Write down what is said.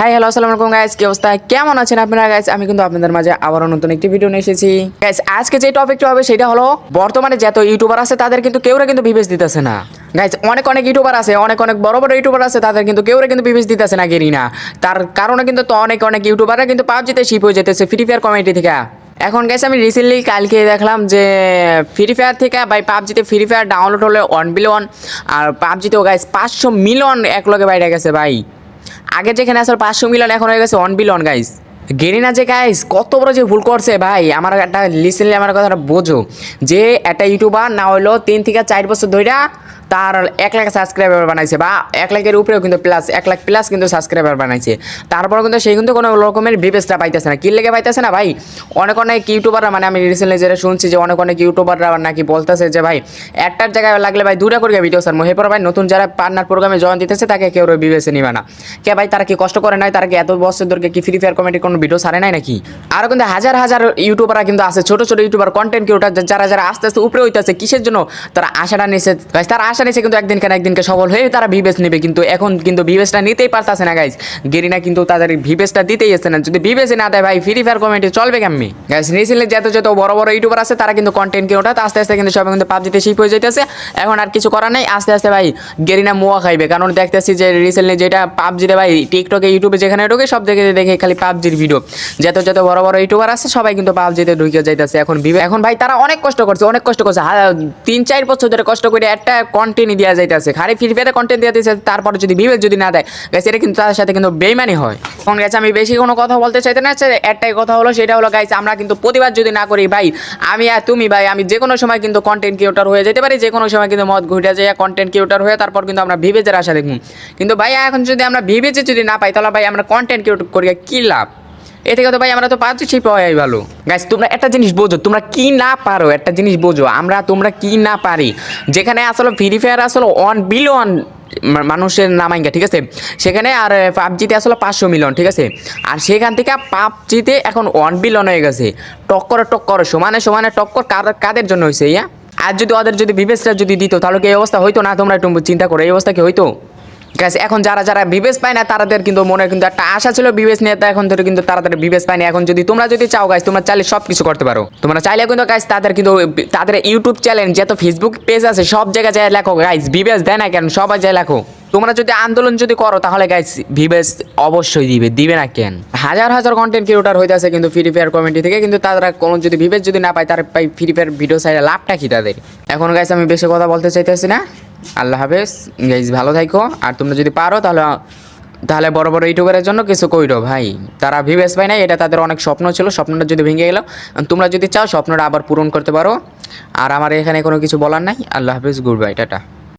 হ্যাঁ হ্যালো, আসসালামু আলাইকুম গাইস কি অবস্থা? কেমন আছেন আপনারা গাইস আমি কিন্তু আপনাদের মাঝে আবারও নতুন একটি ভিডিও নিয়ে এসেছি। গাইস আজকে যে টপিকটা হবে সেটা হলো, বর্তমানে যত ইউটিউবার আছে, তাদের কিন্তু কেউরা কিন্তু বিবেচ দিতেছে না। গাইস অনেক অনেক ইউটিউবার আছে, অনেক অনেক বড় বড় ইউটিউবার আছে, তাদের কিন্তু কেউরা কিন্তু বিবেচ দিতেছে না, গেরি না। তার কারণে কিন্তু তো অনেক অনেক ইউটিউবাররা কিন্তু পাবজিতে শিপ হয়ে যেতেছে ফ্রি ফায়ার কমিটি থেকে। এখন গেছে আমি রিসেন্টলি কালকে দেখলাম যে ফ্রি ফায়ার থেকে বাই পাবজিতে ফ্রি ফায়ার ডাউনলোড হলে ওয়ান বিলিয়ন আর পাবজিতেও গাইস পাঁচশো মিলিয়ন এক লগে বাইরে গেছে, ভাই। আগে যেখানে আসলে পাঁচশো মিলিয়ন, এখন হয়ে গেছে ওয়ান বিলিয়ন গাইস গেরিনা যে গাইস কত বড় যে ভুল করছে, ভাই। আমার একটা লিসেনলি আমার কথাটা বোঝো। যে একটা ইউটিউবার না হলো তিন থেকে চার বছর ধইরা তার এক লাখ সাবস্ক্রাইবার বানাইছে বা এক লাখের উপরেও কিন্তু প্লাস এক লাখ প্লাস কিন্তু সাবস্ক্রাইবার বানাইছে। তারপর কিন্তু সেই কিন্তু কোনো রকমের বিবেচনা পাইতেছে না। কি লেগে পাইতেছে না ভাই? অনেক অনেক ইউটিউবাররা মানে আমি রিসেন্টলি যেটা শুনছি যে অনেক অনেক ইউটিউবাররা নাকি বলতেছে যে, ভাই, একটার জায়গায় লাগলে ভাই দুটা করে ভিডিও স্যার মহেপর ভাই, নতুন যারা পার্টনার প্রোগ্রামে জয়েন দিতেছে, তাকে কেউ বিবেচনা নিবে না। কে ভাই, তারা কি কষ্ট করে নাই? তারা কি এত বছর ধরে কি ফ্রি ফায়ার কমেডির কোনো ভিডিও সারে নাই নাকি? আরও কিন্তু হাজার হাজার ইউটিউবাররা কিন্তু আছে, ছোট ছোট ইউটিউবার কন্টেন্ট ক্রিয়েটার যারা যারা আস্তে আস্তে উপরে হইতেছে, কিসের জন্য? তারা আশাটা গাইস তারা নিছে কিন্তু একদিন কেন একদিনকে সফল হয়ে তারা ভিবেস নেবে কিন্তু এখন কিন্তু ভিবেসটা নিতেই পারতাছে না গাইস গেরিনা কিন্তু তাদের ভিবেসটা দিতেই আসছে না। যদি ভিবেসে না দেয় ভাই ফ্রি ফায়ার কমেন্টে চলবে কেমনি? গাইস রিসেন্টলি যত যত বড় বড় ইউটিউবার আছে, তারা কিন্তু কন্টেন্ট ক্রিয়েটার আস্তে আস্তে কিন্তু সবাই কিন্তু পাবজিতে শিপ হয়ে যেতেছে এখন আর কিছু করার নাই, আস্তে আস্তে ভাই, গেরিনা মোয়া খাইবে। কারণ দেখতেছি যে রিসেন্টলি যেটা পাবজিতে ভাই টিকটকে ইউটিউবে যেখানে ঢুকে, সব দেখে দেখে খালি পাবজির ভিডিও যত যত বড় বড় ইউটিউবার আছে, সবাই কিন্তু পাবজিতে ঢুকে যাইতেছে। এখন ভিভে এখন ভাই তারা অনেক কষ্ট করছে, অনেক কষ্ট করছে। তিন চার বছর ধরে কষ্ট করে একটা দেওয়া যাইতেছে। খালি ফ্রি ফায়ারে কন্টেন্ট দেওয়া দিয়েছে তারপরে যদি ভিভে যদি না দেয় গাইস এটা কিন্তু তাদের সাথে কিন্তু বেইমানি হয়। এখন গেছে আমি বেশি কোনো কথা বলতে চাইতে না একটাই কথা হলো, সেটা হলো গাইস আমরা কিন্তু প্রতিবাদ যদি না করি, ভাই, আমি আর তুমি, ভাই, আমি যে কোনো সময় কিন্তু কন্টেন্ট ক্রিয়েটার হয়ে যেতে পারি, যে কোনো সময় কিন্তু মত ঘুরে যায় কন্টেন্ট ক্রিয়েটার হয়ে তারপর কিন্তু আমরা ভিভেজের আশা দেখুন কিন্তু ভাই এখন যদি আমরা ভিভেজে যদি না পাই, তাহলে, ভাই, আমরা কন্টেন্ট ক্রিয়েট করি কি লাভ? এ থেকে তো ভাই আমরা তো পাচ্ছি সেই পাওয়াই ভালো। গাইস তোমরা একটা জিনিস বোঝো, তোমরা কি না পারো একটা জিনিস বোঝো, আমরা তোমরা কি না পারি? যেখানে আসলে ফ্রি ফায়ার আসলে ওয়ান বিলিয়ন মানুষের নামাইঙ্গা, ঠিক আছে? সেখানে আর পাবজিতে আসলে পাঁচশো মিলিয়ন ঠিক আছে? আর সেখান থেকে পাবজিতে এখন ওয়ান বিলিয়ন হয়ে গেছে। টক্কর টক্কর, সমানে সমানে টক্কর কার- কাদের জন্য হয়েছে ইয়া? আর যদি ওদের যদি বিবেচটা যদি দিত, তাহলে কি এই অবস্থা হইতো না? তোমরা একটু চিন্তা করো, এই অবস্থা কি হইতো? গ্যাস এখন যারা যারা বিবেচ পায় না তাদের কিন্তু মনে কিন্তু একটা আশা ছিল, বিবেচ নিয়ে এখন ধরে কিন্তু তাড়াতাড়ি বিবেচ পায় না। এখন যদি তোমরা যদি চাও গাইস তোমরা চাইলে সব কিছু করতে পারো। তোমরা চাইলে কিন্তু গাইস তাদের কিন্তু তাদের ইউটিউব চ্যানেল যত ফেসবুক পেজ আছে, সব জায়গায় যায় লেখো। গাইস বিবেচ দেয় না কেন? সবাই যায় লেখো। তোমরা যদি আন্দোলন যদি করো, তাহলে গাইস ভিবেস অবশ্যই দিবে। দিবে না কেন? হাজার হাজার কন্টেন্ট ক্রিয়েটার হইতেছে কিন্তু ফ্রি ফায়ার কমিটি থেকে, কিন্তু তারা কোনো যদি ভিবেস যদি না পায়, তার পাই ফ্রি ফায়ার ভিডিও সাইডে লাভটা কি তাদের? এখন গাইস আমি বেশি কথা বলতে চাইতেছি না। আল্লাহ হাফেজ। গাইস ভালো থাকো আর তোমরা যদি পারো, তাহলে তাহলে বড় বড় ইউটিউবারের জন্য কিছু কইরো, ভাই। তারা ভিভেস পায় না এটা তাদের অনেক স্বপ্ন ছিল, স্বপ্নটা যদি ভেঙে গেল। তোমরা যদি চাও, স্বপ্নটা আবার পূরণ করতে পারো। আর আমার এখানে কোনো কিছু বলার নাই। আল্লাহ হাফেজ গুড বাই টাটা।